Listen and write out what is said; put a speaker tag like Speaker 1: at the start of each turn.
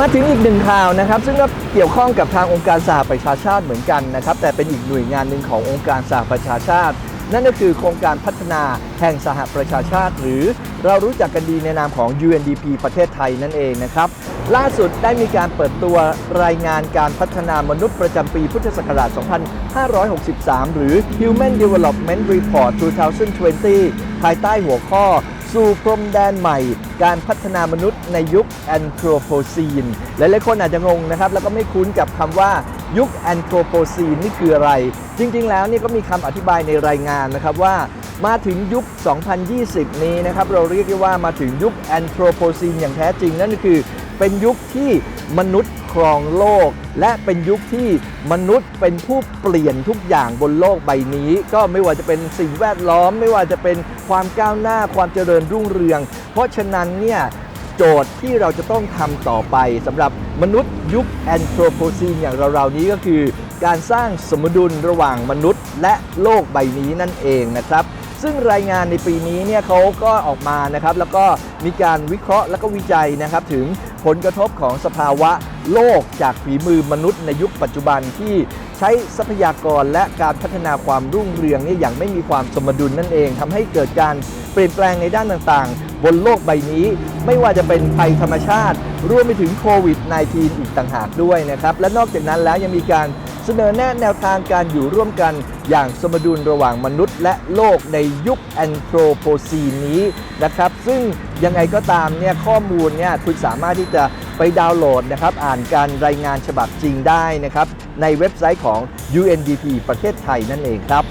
Speaker 1: มาถึงอีกหนึ่งข่าวนะครับ ซึ่งก็เกี่ยวข้องกับทางองค์การสหประชาชาติเหมือนกันนะครับ แต่เป็นอีกหน่วยงานหนึ่งขององค์การสหประชาชาติ นั่นก็คือโครงการพัฒนาแห่งสหประชาชาติ หรือเรารู้จักกันดีในนามของ UNDP ประเทศไทยนั่นเองนะครับ ล่าสุดได้มีการเปิดตัวรายงานการพัฒนามนุษย์ประจำปีพุทธศักราช 2563 หรือ Human Development Report 2020 ภายใต้หัวข้อ สู่พรมแดนใหม่ การพัฒนามนุษย์ในยุคแอนโทรโพซีนหลายๆคนอาจจะงงนะครับ แล้วก็ไม่คุ้นกับคำว่ายุคแอนโทรโพซีนนี่คืออะไร จริง ๆ แล้วนี่ก็มีคำอธิบายในรายงานนะครับว่ามาถึงยุค 2020 นี้นะครับ เราเรียกได้ว่ามาถึงยุคแอนโทรโพซีนอย่างแท้จริง นั่นคือ เป็นยุคที่มนุษย์ครองโลก และเป็นยุคที่มนุษย์เป็นผู้เปลี่ยนทุกอย่างบนโลกใบนี้ ก็ไม่ว่าจะเป็นสิ่งแวดล้อม ไม่ว่าจะเป็นความก้าวหน้าความเจริญรุ่งเรือง เพราะฉะนั้นเนี่ยโจทย์ที่เราจะต้องทำต่อไปสำหรับมนุษย์ยุคแอนโทรโพซีนอย่างเราๆนี้ก็คือ การสร้างสมดุลระหว่างมนุษย์และโลกใบนี้นั่นเองนะครับ ซึ่งรายงานในปีนี้เนี่ยเขาก็ออกมานะครับแล้วก็มีการวิเคราะห์และก็วิจัยนะครับถึงผลกระทบของสภาวะโลกจากฝีมือมนุษย์ในยุคปัจจุบันที่ใช้ทรัพยากรและการพัฒนาความรุ่งเรืองเนี่ยอย่างไม่มีความสมดุลนั่นเองทำให้เกิดการเปลี่ยนแปลงในด้านต่างๆ บนโลกใบนี้ ไม่ว่าจะเป็นภัยธรรมชาติ รวมไปถึงโควิด -19 อีกต่างหากด้วยนะครับ และนอกจากนั้นแล้วยังมีการ เสนอแนะแนวทางการอยู่ร่วมกัน อย่างสมดุลระหว่างมนุษย์และโลกในยุคแอนโทรโพซีนนี้นะครับ ซึ่งยังไงก็ตามเนี่ยข้อมูลเนี่ยคุณสามารถที่จะไปดาวน์โหลดนะครับ อ่านการรายงานฉบับจริงได้นะครับ ในเว็บไซต์ของ UNDP ประเทศไทยนั่นเองครับ